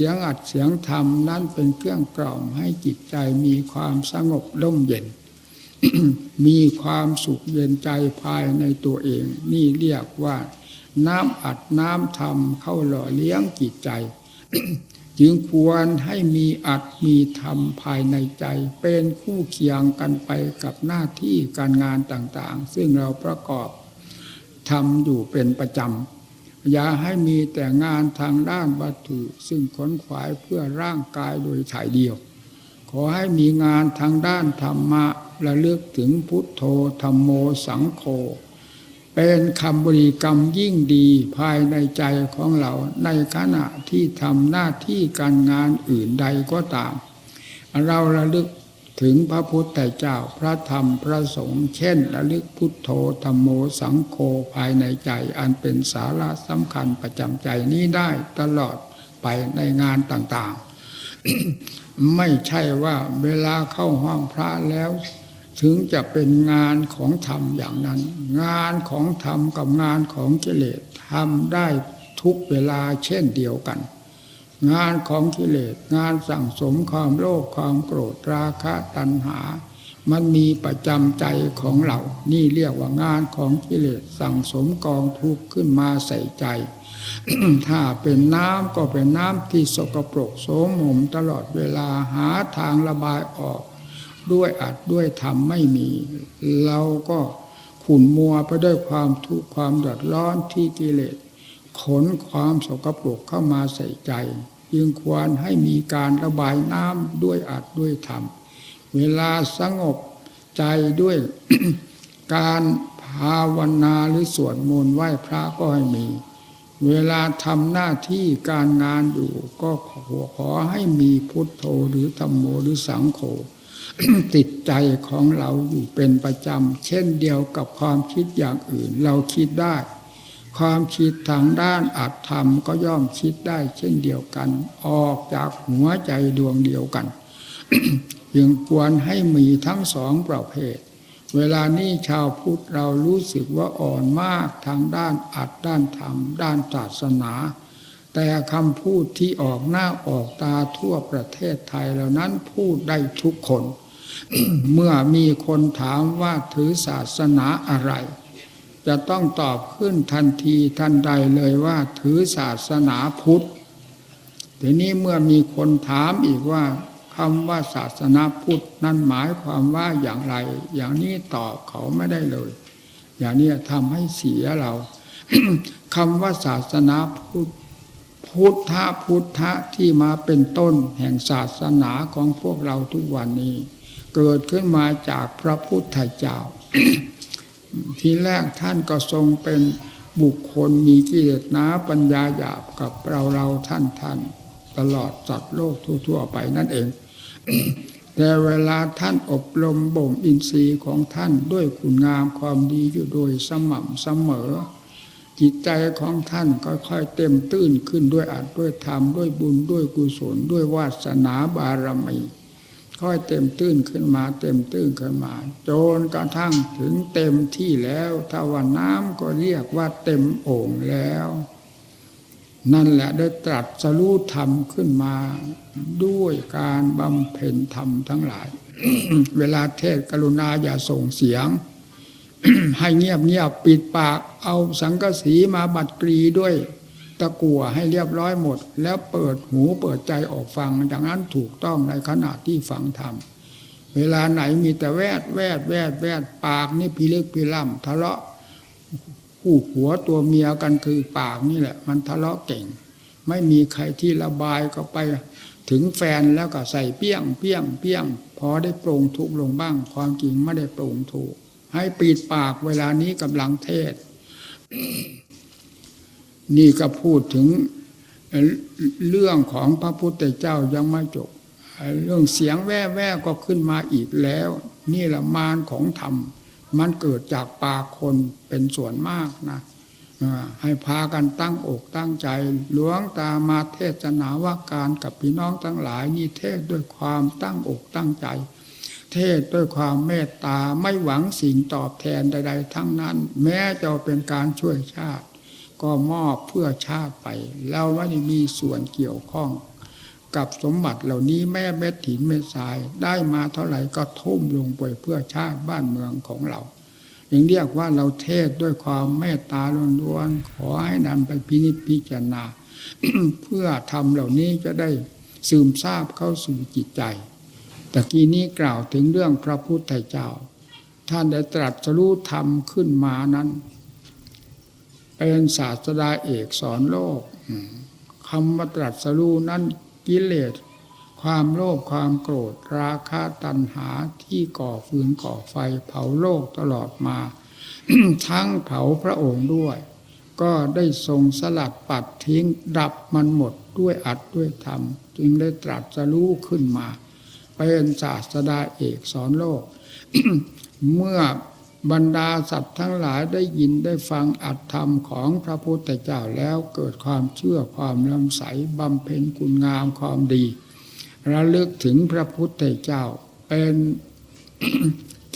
เสียงอัดเสียงธรรมนั้นเป็นเครื่องกล่อมให้จิตใจมีความสงบร่มเย็น มีความสุขเย็นใจภายในตัวเอง นี่เรียกว่า น้ำอัดน้ำทำเข้าหล่อเลี้ยงจิตใจ จึงควรให้มีอัดมีธรรมภายในใจ เป็นคู่เคียงกันไปกับหน้าที่การงานต่างๆ ซึ่งเราประกอบทำอยู่เป็นประจำ อย่าให้มีแต่งานทางด้านวัตถุ ซึ่งขนขวายเพื่อร่างกายโดยถ่ายเดียว ขอให้มีงานทางด้านธรรมะระเลึกถึงพุทโธธรรมโมสังโฆเป็นคำบริกรรมยิ่งดีภายในใจของเราในขณะที่ทำหน้าที่การงานอื่นใดก็ตาม เราระลึก ถึงพระพุทธเจ้าพระธรรมพระสงฆ์เช่นระลึกพุทโธธรรมโมสังโฆภายในใจอันเป็นสาระสำคัญประจำใจนี้ได้ตลอดไปในงานต่างๆ ไม่ใช่ว่าเวลาเข้าห้องพระแล้ว ถึงจะเป็นงานของธรรมอย่างนั้น งานของธรรมกับงานของกิเลสทำได้ทุกเวลาเช่นเดียวกัน งานของกิเลสงานสั่งสมความโลภความโกรธราคะตัณหา มันมีประจำใจของเรานี่เรียกว่างานของกิเลสสั่งสมกองทุกข์ขึ้นมาใส่ใจ ถ้าเป็นน้ำก็เป็นน้ำที่สกปรกโสมมตลอดเวลาหาทางระบายออก ด้วยอัดด้วยธรรมไม่มี เราก็ขุ่นมัวไปด้วยความทุกข์ความเดือดร้อนที่กิเลส ขนความสกปรกเข้ามาใส่ใจยึงควรให้มีการระบายน้ำด้วยอัดด้วยธรรม เวลาสงบใจด้วยการภาวนาหรือสวดมนต์ไหว้พระก็ให้มี เวลาทำหน้าที่การงานอยู่ ก็ขอขอให้มีพุทโธหรือธรรมโมหรือสังโฆติดใจของเราอยู่เป็นประจำ เช่นเดียวกับความคิดอย่างอื่น เราคิดได้ ความคิดทางด้านอัตธรรมก็ย่อมคิดได้เช่นเดียวกัน ออกจากหัวใจดวงเดียวกันจึงควรให้มีทั้งสองประเภท เวลานี้ชาวพุทธเรารู้สึกว่าอ่อนมากทางด้านอัดด้านธรรม ด้านศาสนา แต่คำพูดที่ออกหน้าออกตาทั่วประเทศไทยเหล่านั้นพูดได้ทุกคน เมื่อมีคนถามว่าถือศาสนาอะไร จะต้องตอบขึ้นทันทีทันใดเลยว่าถือศาสนาพุทธทีนี้เมื่อมีคนถามอีกว่าคำว่าศาสนาพุทธนั้นหมายความว่าอย่างไร อย่างนี้ตอบเขาไม่ได้เลย อย่างนี้ทำให้เสียเราคำว่าศาสนาพุทธพุทธะพุทธะที่มาเป็นต้นแห่งศาสนาของพวกเราทุกวันนี้ เกิดขึ้นมาจากพระพุทธเจ้า ทีแรกท่านก็ทรงเป็นบุคคลมีกิเลสนาปัญญาหยาบกับเราเราท่านท่านตลอดสัตว์โลกทั่ว ๆ ไปนั่นเอง แต่เวลาท่านอบรมบ่มอินทรีย์ของท่านด้วยคุณงามความดีอยู่โดยสม่ำเสมอ จิตใจของท่านก็ค่อยเต็มตื้นขึ้นด้วยอัดด้วยธรรมด้วยบุญด้วยกุศลด้วยวาสนาบารมี ค่อยเต็มตื้นขึ้นมา เต็มตื้นขึ้นมา จนกระทั่งถึงเต็มที่แล้วถ้าว่าน้ำก็เรียกว่าเต็มโอ่งแล้ว นั่นแหละได้ตรัสสรู้ธรรมขึ้นมา ด้วยการบำเพ็ญธรรมทั้งหลาย เวลาเทศกรุณาอย่าส่งเสียง ให้เงียบเงียบปิดปากเอาสังกสีมาบัดกรีด้วย ตะกัวให้เรียบร้อยหมด แล้วเปิดหูเปิดใจออกฟังอย่างนั้นถูกต้องในขณะที่ฟังธรรมเวลาไหนมีแต่แวดแวดแวดแวดปากนี่พิลึกพิล่ำทะเลาะคู่หัวตัวเมียกันคือปากนี่แหละ มันทะเลาะเก่ง ไม่มีใครที่ระบายก็ไปถึงแฟนแล้วก็ใส่เปี้ยงเปี้ยงเปี้ยง พอได้โปร่งทุกลงบ้าง ความจริงไม่ได้โปร่งถูก ให้ปิดปากเวลานี้กำลังเทศ นี่ก็พูดถึงเรื่องของพระพุทธเจ้ายังไม่จบ เรื่องเสียงแว่แว่ก็ขึ้นมาอีกแล้ว นี่ละมารของธรรม มันเกิดจากปากคนเป็นส่วนมากนะให้พากันตั้งอกตั้งใจหลวงตามาเทศนาว่าการกับพี่น้องทั้งหลาย นี่เทศด้วยความตั้งอกตั้งใจ เทศด้วยความเมตตาไม่หวังสิ่งตอบแทนใด ๆ ทั้งนั้น แม้จะเป็นการช่วยชาติ ก็มอบเพื่อชาติไป เราไม่ได้มีส่วนเกี่ยวข้อง กับสมบัติเหล่านี้แม่เม็ดหินเม็ดทรายได้มาเท่าไหร่ก็ทุ่มลงไปเพื่อชาติบ้านเมืองของเราอย่างเรียกว่าเราเทศด้วยความเมตตาล้วนๆขอให้นำไปพินิจพิจารณา เพื่อทำเหล่านี้จะได้ซึมซาบเข้าสู่จิตใจตะกี้นี้กล่าวถึงเรื่องพระพุทธเจ้า ท่านได้ตรัสรู้ธรรมขึ้นมานั้น เป็นศาสดาเอกสอนโลกคำว่าตรัสรู้นั้นกิเลส ความโลภความโกรธราคะตัณหาที่ก่อฟืนก่อไฟเผาโลกตลอดมา ทั้งเผาพระองค์ด้วย ก็ได้ทรงสลัดปัดทิ้งดับมันหมดด้วยอัดด้วยธรรม จึงได้ตรัสรู้ขึ้นมา เป็นศาสดาเอกสอนโลก เมื่อ บรรดาสัตว์ทั้งหลายได้ยินได้ฟังอัตธรรมของพระพุทธเจ้าแล้วเกิดความเชื่อความลำใสบำเพ็ญคุณงามความดี ระลึกถึงพระพุทธเจ้า เป็น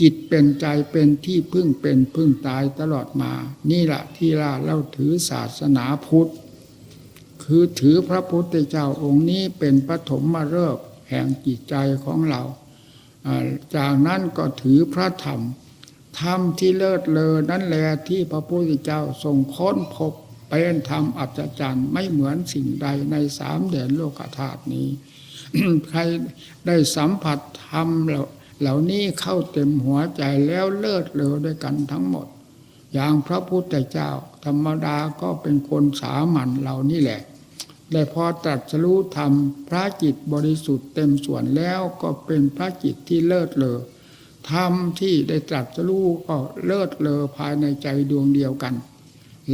จิตเป็นใจเป็นที่พึ่งเป็นพึ่งตายตลอดมา นี่แหละที่เราเราถือศาสนาพุทธ คือถือพระพุทธเจ้าองค์นี้เป็นปฐมมาเริกษ์แห่งจิตใจของเรา จากนั้นก็ถือพระธรรม ธรรมที่เลิศเลอนั่นแหละที่พระพุทธเจ้าทรงค้นพบเป็นธรรมอัศจรรย์ไม่เหมือนสิ่งใดในสามแดนโลกธาตุนี้ ใครได้สัมผัสธรรมเหล่านี้เข้าเต็มหัวใจแล้วเลิศเลอด้วยกันทั้งหมด อย่างพระพุทธเจ้า ธรรมดาก็เป็นคนสามัญเหล่านี้แหละแต่พอตรัสรู้ธรรมพระจิตบริสุทธิ์เต็มส่วนแล้วก็เป็นพระจิตที่เลิศเลอ ธรรมที่ได้ตรัสรู้ก็เลิศเลอภายในใจดวงเดียวกัน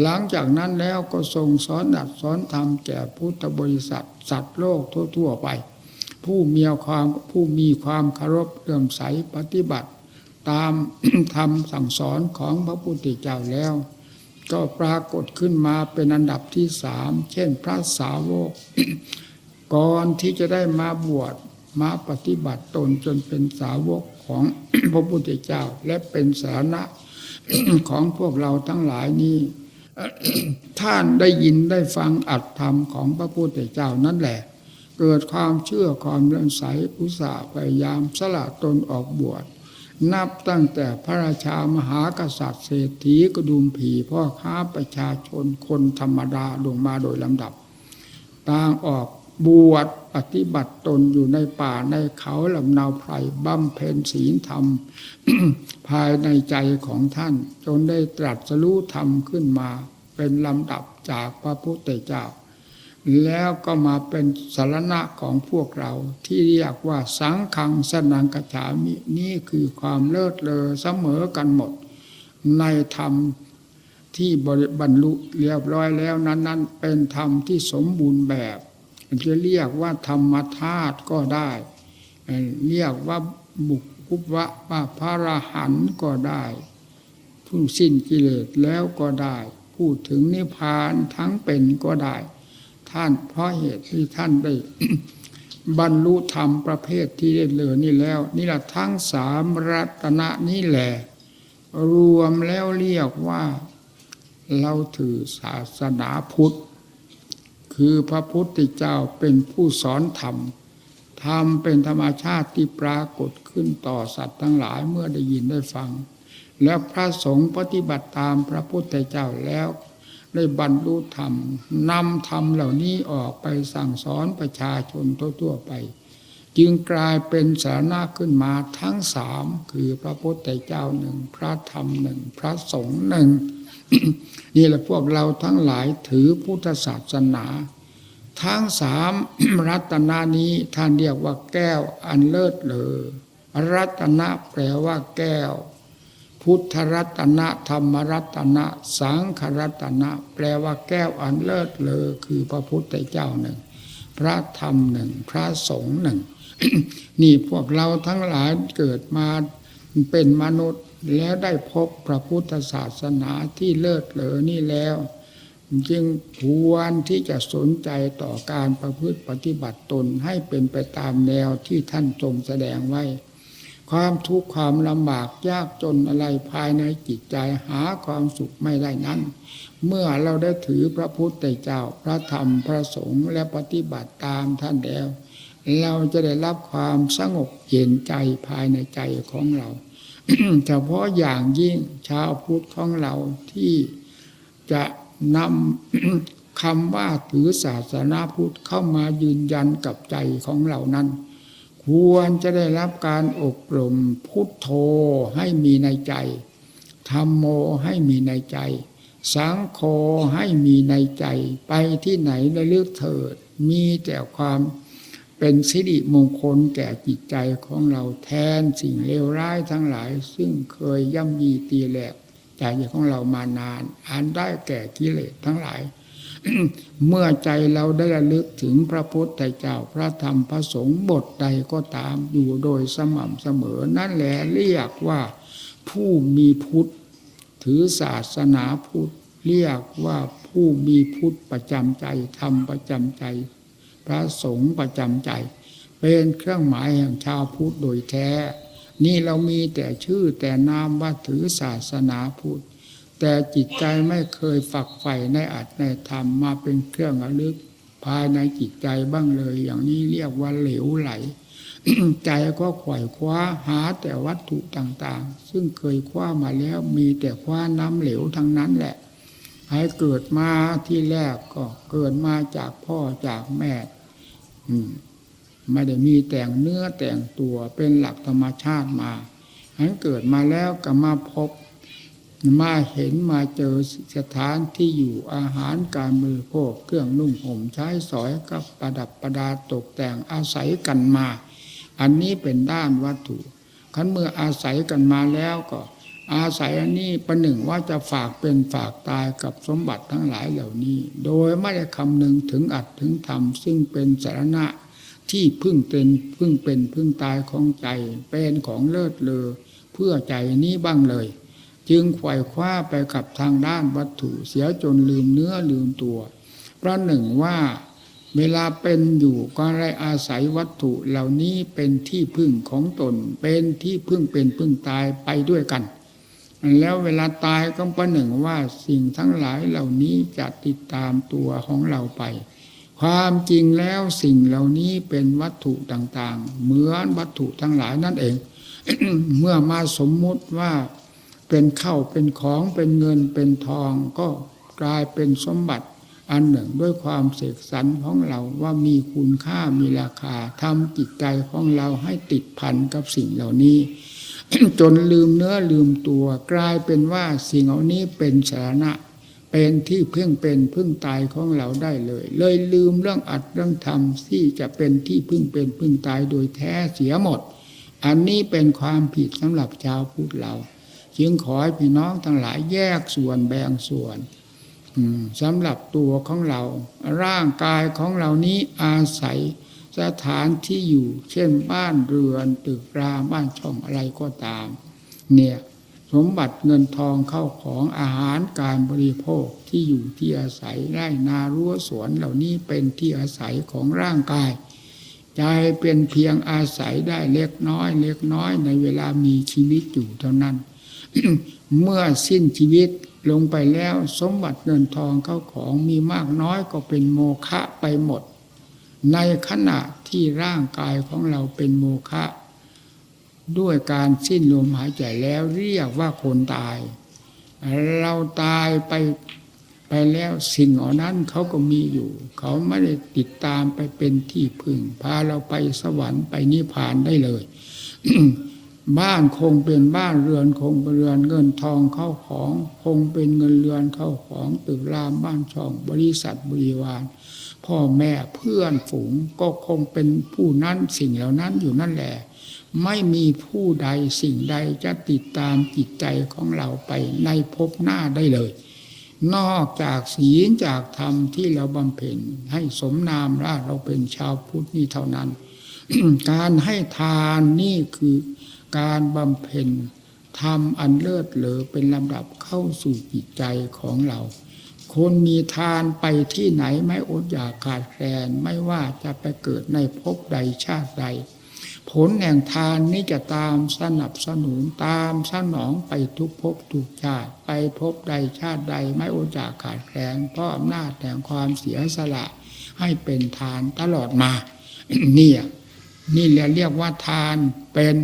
หลังจากนั้นแล้วก็ทรงสอนดัดสอนธรรมแก่พุทธบริษัท สัตว์โลกทั่ว ๆ ไป ผู้มีความผู้มีความเคารพเลื่อมใสปฏิบัติ ตามธรรมสั่งสอนของพระพุทธเจ้าแล้ว ก็ปรากฏขึ้นมาเป็นอันดับที่สามเช่นพระสาวก ก่อนที่จะได้มาบวชมาปฏิบัติตนจนเป็นสาวก ของพระพุทธเจ้า และเป็นสาระของพวกเราทั้งหลายนี้ท่านได้ยินได้ฟังอัตธรรมของพระพุทธเจ้านั่นแหละ เกิดความเชื่อความเลื่อมใสอุตสาห์พยายามสละตนออกบวชนับตั้งแต่พระราชามหากษัตริย์เศรษฐีกระดุมผีพ่อค้าประชาชนคนธรรมดาลงมาโดยลำดับ ต่างออก บวชปฏิบัติตนอยู่ในป่าในเขาลำนาวไพรบำเพ็ญศีลธรรม ภายในใจของท่าน จนได้ตรัสรู้ธรรมขึ้นมา เป็นลำดับจากพระพุทธเจ้า แล้วก็มาเป็นสารณะของพวกเราที่เรียกว่าสังขังสนังกฉามินี่คือความเลิศเลอเสมอกันหมด ในธรรมที่บริบรรลุเรียบร้อยแล้วนั้น ๆ เป็นธรรมที่สมบูรณ์แบบ จะเรียกว่าธรรมธาตุก็ได้ เรียกว่าบุคคุวะว่าพระรหันต์ก็ได้ผู้สิ้นกิเลสแล้วก็ได้ พูดถึงนิพพานทั้งเป็นก็ได้ ท่านเพราะเหตุที่ท่านได้บรรลุธรรมประเภทที่ได้เหลือนี่แล้ว นี่แหละทั้งสามรัตนะนี่แหละ รวมแล้วเรียกว่า เราถือศาสนาพุทธ คือพระพุทธเจ้าเป็นผู้สอนธรรม ธรรมเป็นธรรมชาติที่ปรากฏขึ้นต่อสัตว์ทั้งหลายเมื่อได้ยินได้ฟัง แล้วพระสงฆ์ปฏิบัติตามพระพุทธเจ้าแล้วได้บรรลุธรรมนำธรรมเหล่านี้ออกไปสั่งสอนประชาชนทั่วๆไป จึงกลายเป็นสาระขึ้นมาทั้งสามคือพระพุทธเจ้าหนึ่ง พระธรรมหนึ่ง พระสงฆ์หนึ่ง นี่แหละพวกเราทั้งหลายถือพุทธศาสนา ทั้งสามรัตนานี้ท่านเรียกว่าแก้วอันเลิศเลอรัตนะแปลว่าแก้ว พุทธรัตนะธรรมรัตนะ สังขรัตนะ แปลว่าแก้วอันเลิศเลอคือพระพุทธเจ้าหนึ่ง พระธรรมหนึ่ง พระสงฆ์หนึ่ง นี่พวกเราทั้งหลายเกิดมาเป็นมนุษย์ แล้วได้พบพระพุทธศาสนาที่เลิศเลอนี่แล้ว จึงควรที่จะสนใจต่อการประพฤติปฏิบัติตนให้เป็นไปตามแนวที่ท่านทรงแสดงไว้ ความทุกข์ความลำบากยากจนอะไรภายในจิตใจหาความสุขไม่ได้นั้น เมื่อเราได้ถือพระพุทธเจ้าพระธรรมพระสงฆ์และปฏิบัติตามท่านแล้ว เราจะได้รับความสงบเย็นใจภายในใจของเรา เฉพาะอย่างยิ่งชาวพุทธของเราที่จะนำคำว่าถือศาสนาพุทธเข้ามายืนยันกับใจของเรานั้น ควรจะได้รับการอบรมพุทโธให้มีในใจธรรมโมให้มีในใจ สังโฆให้มีในใจ ไปที่ไหนระลึกเถิด มีแต่ความ เป็นสิริมงคลแก่จิตใจของเราแทนสิ่งเลวร้ายทั้งหลาย ซึ่งเคยย่ำยีตีแหลกใจของเรามานานอันได้แก่กิเลสทั้งหลาย เมื่อใจเราได้ระลึกถึงพระพุทธเจ้าพระธรรมพระสงฆ์บทใดก็ตามอยู่โดยสม่ำเสมอ นั่นแหละเรียกว่าผู้มีพุทธ ถือศาสนาพุทธ เรียกว่าผู้มีพุทธประจำใจธรรมประจำใจ พระสงฆ์ประจำใจ เป็นเครื่องหมายแห่งชาวพุทธโดยแท้ นี่เรามีแต่ชื่อแต่นามว่าถือศาสนาพุทธแต่จิตใจไม่เคยฝักใฝ่ในอัตในธรรมมาเป็นเครื่องระลึก ภายในจิตใจบ้างเลย อย่างนี้เรียกว่าเหลวไหล ใจก็ขวายคว้าหาแต่วัตถุต่างๆ ซึ่งเคยคว้ามาแล้วมีแต่คว้าน้ำเหลวทั้งนั้นแหละให้เกิดมาที่แรกก็เกิดมาจากพ่อจากแม่ ไม่ได้มีแต่งเนื้อแต่งตัวเป็นหลักธรรมชาติมาฉันเกิดมาแล้วก็มาพบ มาเห็นมาเจอสถานที่อยู่อาหารการบริโภคเครื่องนุ่งห่มใช้สอยกับประดับประดาตกแต่งอาศัยกันมา อันนี้เป็นด้านวัตถุคันเมื่ออาศัยกันมาแล้วก็ อาศัยอันนี้ประหนึ่งว่าจะฝากเป็นฝากตายกับสมบัติทั้งหลายเหล่านี้ โดยไม่ได้คำนึงถึงอัดถึงธรรมซึ่งเป็นสาระที่พึ่งเป็นพึ่งเป็นพึ่งตายของใจ เป็นของเลิศเลอเพื่อใจนี้บ้างเลย จึงไขว่คว้าไปกับทางด้านวัตถุเสียจนลืมเนื้อลืมตัวเพระหนึ่งว่าเวลาเป็นอยู่ก็ได้อาศัยวัตถุเหล่านี้เป็นที่พึ่งของตน เป็นที่พึ่งเป็นพึ่งตายไปด้วยกัน แล้วเวลาตายก็ประหนึ่งว่าสิ่งทั้งหลายเหล่านี้จะติดตามตัวของเราไป ความจริงแล้วสิ่งเหล่านี้เป็นวัตถุต่างๆ เหมือนวัตถุทั้งหลายนั่นเอง เมื่อมาสมมุติว่าเป็นเข้าเป็นของเป็นเงินเป็นทองก็กลายเป็นสมบัติอันหนึ่งด้วยความเสกสรรของเราว่ามีคุณค่ามีราคาทำจิตใจของเราให้ติดพันกับสิ่งเหล่านี้ จนลืมเนื้อลืมตัว กลายเป็นว่าสิ่งเหล่านี้เป็นสาระเป็นที่พึ่งเป็นพึ่งตายของเราได้เลย เลยลืมเรื่องอัดเรื่องทำที่จะเป็นที่พึ่งเป็นพึ่งตายโดยแท้เสียหมด อันนี้เป็นความผิดสำหรับชาวพุทธเรา จึงขอให้พี่น้องทั้งหลายแยกส่วนแบ่งส่วนสำหรับตัวของเรา ร่างกายของเรานี้อาศัย สถานที่อยู่ เช่นบ้านเรือนตึกราบ้านช่องอะไรก็ตาม เนี่ย สมบัติเงินทองเข้าของอาหารการบริโภคที่อยู่ที่อาศัยไร่นารั้วสวนเหล่านี้เป็นที่อาศัยของร่างกาย ใจเป็นเพียงอาศัยได้เล็กน้อย เล็กน้อยในเวลามีชีวิตอยู่เท่านั้น เมื่อสิ้นชีวิตลงไปแล้วสมบัติเงินทองเข้าของมีมากน้อยก็เป็นโมฆะไปหมด ในขณะที่ร่างกายของเราเป็นโมฆะด้วยการสิ้นลมหายใจแล้วเรียกว่าคนตาย เราตายไปไปแล้วสิ่งเหล่านั้นเขาก็มีอยู่ เขาไม่ได้ติดตามไปเป็นที่พึ่ง พาเราไปสวรรค์ไปนิพพานได้เลย บ้านคงเป็นบ้านเรือนคงเป็นเรือนเงินทองเข้าของ คงเป็นเงินเรือนเข้าของตึกรามบ้านช่องบริษัทบริวาร พ่อแม่เพื่อนฝูงก็คงเป็นผู้นั้นสิ่งเหล่านั้นอยู่นั่นแหละ ไม่มีผู้ใดสิ่งใดจะติดตามจิตใจของเราไปในภพหน้าได้เลย นอกจากศีลจากธรรมที่เราบำเพ็ญให้สมนามว่าเราเป็นชาวพุทธนี่เท่านั้น การให้ทานนี่คือการบำเพ็ญทำอันเลิศเลอเป็นลำดับเข้าสู่จิตใจของเรา คนมีทานไปที่ไหนไม่อดอยากขาดแคลนไม่ว่าจะไปเกิดในภพใดชาติใด ผลแห่งทานนี้จะตามสนับสนุนตามสนองไปทุกภพทุกชาติไปภพใดชาติใดไม่โอจากขาดแคลนเพราะอำนาจแห่งความเสียสละให้เป็นทานตลอดมาเนี่ย นี่แหละเรียกว่าทานเป็น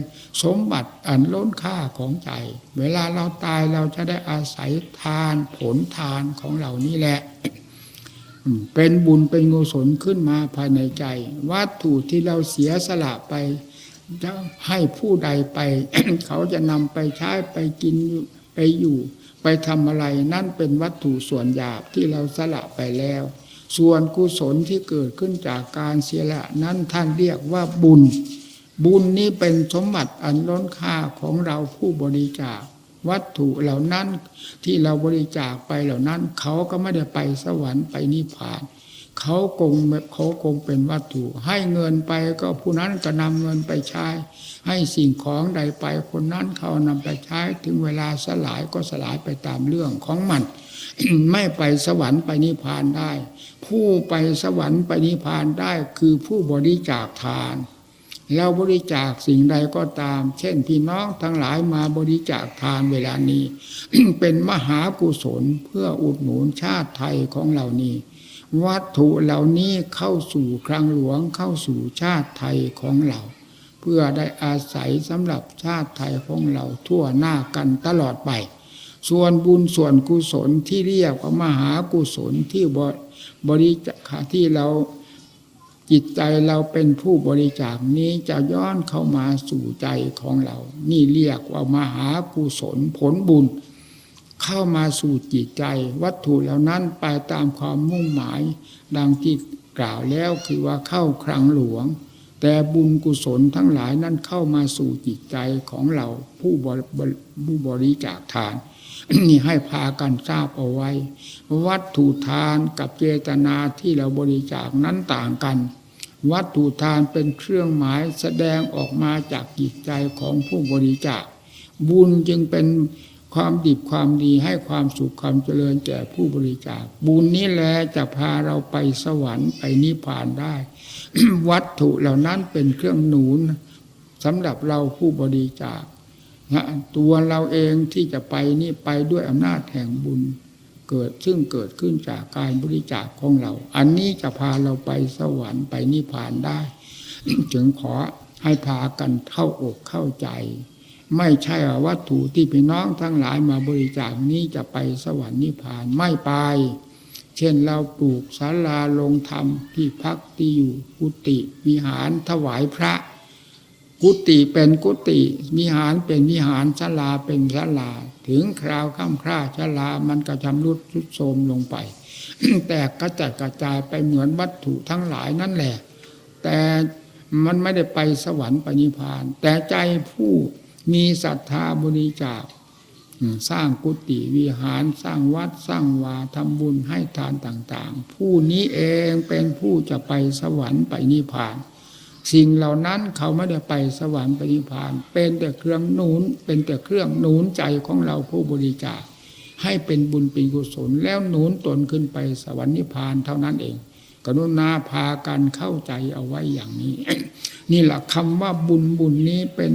สมบัติอันล้นค่าของใจ เวลาเราตายเราจะได้อาศัยทานผลทานของเรานี่แหละ เป็นบุญเป็นกุศลขึ้นมาภายในใจ วัตถุที่เราเสียสละไปจะให้ผู้ใดไป เขาจะนำไปใช้ไปกินไปอยู่ ไปทำอะไรนั่นเป็นวัตถุส่วนหยาบที่เราสละไปแล้ว ส่วนกุศลที่เกิดขึ้นจากการเสียละนั้นท่านเรียกว่าบุญ บุญนี้เป็นสมบัติอันล้นค่าของเราผู้บริจาค วัตถุเหล่านั้นที่เราบริจาคไปเหล่านั้น เขาก็ไม่ได้ไปสวรรค์ไปนิพพานเเขาคงเขาคงเป็นวัตถุ ให้เงินไปก็ผู้นั้นก็นำเงินไปใช้ ให้สิ่งของใดไปคนนั้นเขานำไปใช้ ถึงเวลาสลายก็สลายไปตามเรื่องของมัน ไม่ไปสวรรค์ไปนิพพานได้ ผู้ไปสวรรค์ไปนิพพานได้คือผู้บริจาคทานเราบริจาคสิ่งใดก็ตาม เช่นพี่น้องทั้งหลายมาบริจาคทานเวลานี้ เป็นมหากุศลเพื่ออุดหนุนชาติไทยของเรานี้ วัตถุเหล่านี้เข้าสู่คลังหลวงเข้าสู่ชาติไทยของเรา เพื่อได้อาศัยสำหรับชาติไทยของเราทั่วหน้ากันตลอดไป ส่วนบุญส่วนกุศลที่เรียกว่ามหากุศลที่บริจาคที่เราจิตใจเราเป็นผู้บริจาคนี้จะย้อนเข้ามาสู่ใจของเรา นี่เรียกว่ามหากุศลผลบุญ เข้ามาสู่จิตใจ วัตถุเหล่านั้นไปตามความมุ่งหมาย ดังที่กล่าวแล้วคือว่าเข้าครังหลวง แต่บุญกุศลทั้งหลายนั้นเข้ามาสู่จิตใจของเราผู้บริผู้บริจาคทาน นี่ให้พากันทราบเอาไว้ วัตถุทานกับเจตนาที่เราบริจาคนั้นต่างกัน วัตถุทานเป็นเครื่องหมายแสดงออกมาจากจิตใจของผู้บริจาค บุญจึงเป็น ความดีความดีให้ความสุขความเจริญแก่ผู้บริจาคบุญนี้แหละจะพาเราไปสวรรค์ไปนิพพานได้ วัตถุเหล่านั้นเป็นเครื่องหนุนสำหรับเราผู้บริจาคตัวเราเองที่จะไปนี่ไปด้วยอำนาจแห่งบุญเกิดซึ่งเกิดขึ้นจากการบริจาคของเรา อันนี้จะพาเราไปสวรรค์ไปนิพพานได้ จึงขอให้พากันเข้าอกเข้าใจ ไม่ใช่อวัตถุที่พี่น้องทั้งหลายมาบริจาคนี้จะไปสวรรค์นิพพานไม่ไป เช่นเราปลูกศาลาลงธรรมที่พักที่อยู่กุฏิวิหารถวายพระ กุฏิเป็นกุฏิวิหารเป็นวิหารศาลาเป็นศาลา ถึงคราวข้ามคร่าศาลามันก็ชำรุดทรุดโทรมลงไป แต่กระจัดกระจายไปเหมือนวัตถุทั้งหลายนั่นแหละ แต่มันไม่ได้ไปสวรรค์ปนิพพาน แต่ใจผู้ มีศรัทธาบริจาคสร้างกุฏิวิหารสร้างวัดสร้างวาทำบุญให้ทานต่าง ๆ ผู้นี้เองเป็นผู้จะไปสวรรค์ไปนิพพาน สิ่งเหล่านั้นเขาไม่ได้ไปสวรรค์ไปนิพพาน เป็นแต่เครื่องหนุนเป็นแต่เครื่องหนุนใจของเราผู้บริจาค ให้เป็นบุญเป็นกุศลแล้วหนุนตนขึ้นไปสวรรค์นิพพานเท่านั้นเอง กรุณาพากันเข้าใจเอาไว้อย่างนี้ นี่แหละคำว่าบุญบุญนี้เป็น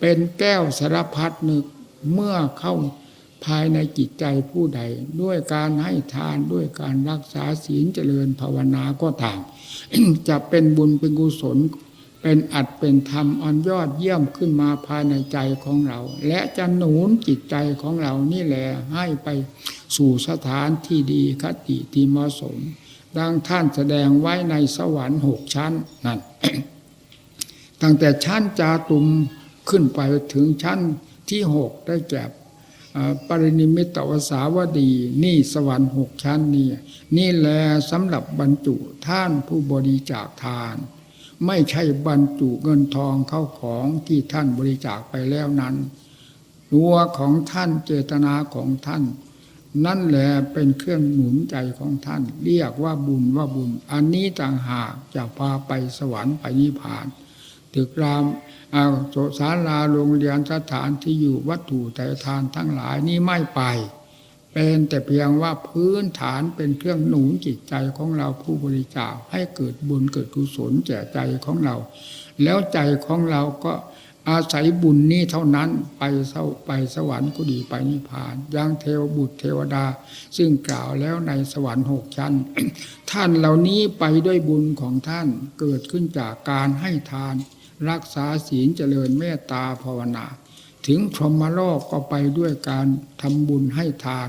เป็นแก้วสารพัดนึกเมื่อเข้าภายในจิตใจผู้ใด ด้วยการให้ทานด้วยการรักษาศีลเจริญภาวนาก็ตามจะเป็นบุญเป็นกุศล เป็นอัดเป็นธรรมอันยอดเยี่ยมขึ้นมาภายในใจของเรา และจะหนุนจิตใจของเรานี่แหละให้ไปสู่สถานที่ดีคติที่เหมาะสม ดังท่านแสดงไว้ในสวรรค์หกชั้นนั่นตั้งแต่ชั้นจาตุม ขึ้นไปถึงชั้นที่หกได้แก่ปรินิมิตวสาวดี นี่สวรรค์หกชั้นนี่นี่แหละสำหรับบรรจุท่านผู้บริจาคทาน ไม่ใช่บรรจุเงินทองเข้าของที่ท่านบริจาคไปแล้วนั้นตัวของท่านเจตนาของท่าน นั่นแหละเป็นเครื่องหนุนใจของท่าน เรียกว่าบุญว่าบุญ อันนี้ต่างหากจะพาไปสวรรค์ไปนิพพานตึกราม อาโสศาลาโรงเรียนสถานที่อยู่วัตถุแต่ทานทั้งหลายนี้ไม่ไป เป็นแต่เพียงว่าพื้นฐานเป็นเครื่องหนุนจิตใจของเราผู้บริจาคให้เกิดบุญเกิดกุศลแก่ใจของเรา แล้วใจของเราก็อาศัยบุญนี้เท่านั้นไปเศร้าไปสวรรค์ก็ดีไปนิพพานอย่างเทวบุตรเทวดา ซึ่งกล่าวแล้วในสวรรค์หกชั้น ท่านเหล่านี้ไปด้วยบุญของท่านเกิดขึ้นจากการให้ทาน รักษาศีลเจริญเมตตาภาวนา ถึงพรหมโลกก็ไปด้วยการทำบุญให้ทาน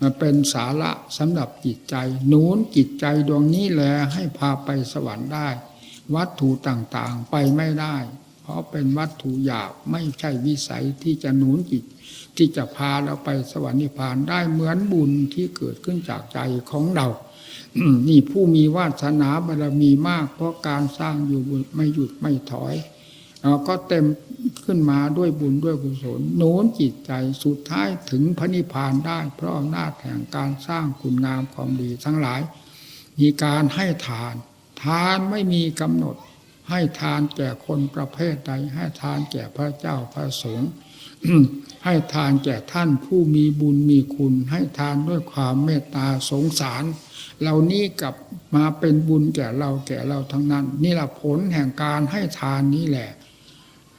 มาเป็นสาระสำหรับจิตใจหนุนจิตใจดวงนี้แหลให้พาไปสวรรค์ได้ วัตถุต่างๆไปไม่ได้ เพราะเป็นวัตถุหยาบไม่ใช่วิสัยที่จะหนุนจิต ที่จะพาเราไปสวรรค์นิพพานได้เหมือนบุญที่เกิดขึ้นจากใจของเรา นี่ผู้มีวาสนาบารมีมาก เพราะการสร้างอยู่ไม่หยุดไม่ถอยเอ่อก็เต็มขึ้นมาด้วยบุญด้วยกุศลโน้นจิตใจสุดท้ายถึงพระนิพพานได้ เพราะอำนาจแห่งการสร้างคุณงามความดีทั้งหลาย มีการให้ทาน ทานไม่มีกำหนด ให้ทานแก่คนประเภทใด ให้ทานแก่พระเจ้าพระสงฆ์ ให้ทานแก่ท่านผู้มีบุญมีคุณ ให้ทานด้วยความเมตตาสงสาร เหล่านี้กลับมาเป็นบุญแก่เราแก่เราทั้งนั้น นี่แหละผลแห่งการให้ทานนี้แหละ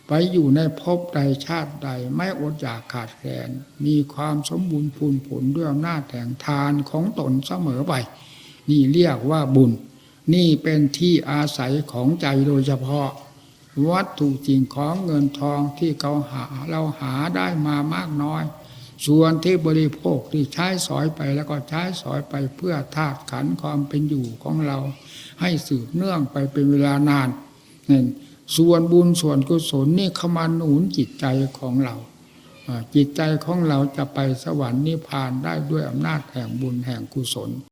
ไปอยู่ในภพใดชาติใดไม่อดอยากขาดแคลนมีความสมบูรณ์พูนผลด้วยอำนาจแห่งทานของตนเสมอไป นี่เรียกว่าบุญ นี่เป็นที่อาศัยของใจโดยเฉพาะ วัตถุสิ่งของเงินทองที่เขาหาเราหาได้มามากน้อย ส่วนที่บริโภคที่ใช้สอยไปแล้วก็ใช้สอยไปเพื่อธาตุขันความเป็นอยู่ของเรา ให้สืบเนื่องไปเป็นเวลานานนี่ส่วนบุญส่วนกุศลนี่เข้ามาหนุนจิตใจของเราจิตใจของเราจะไปสวรรค์นิพพานได้ด้วยอำนาจแห่งบุญแห่งกุศล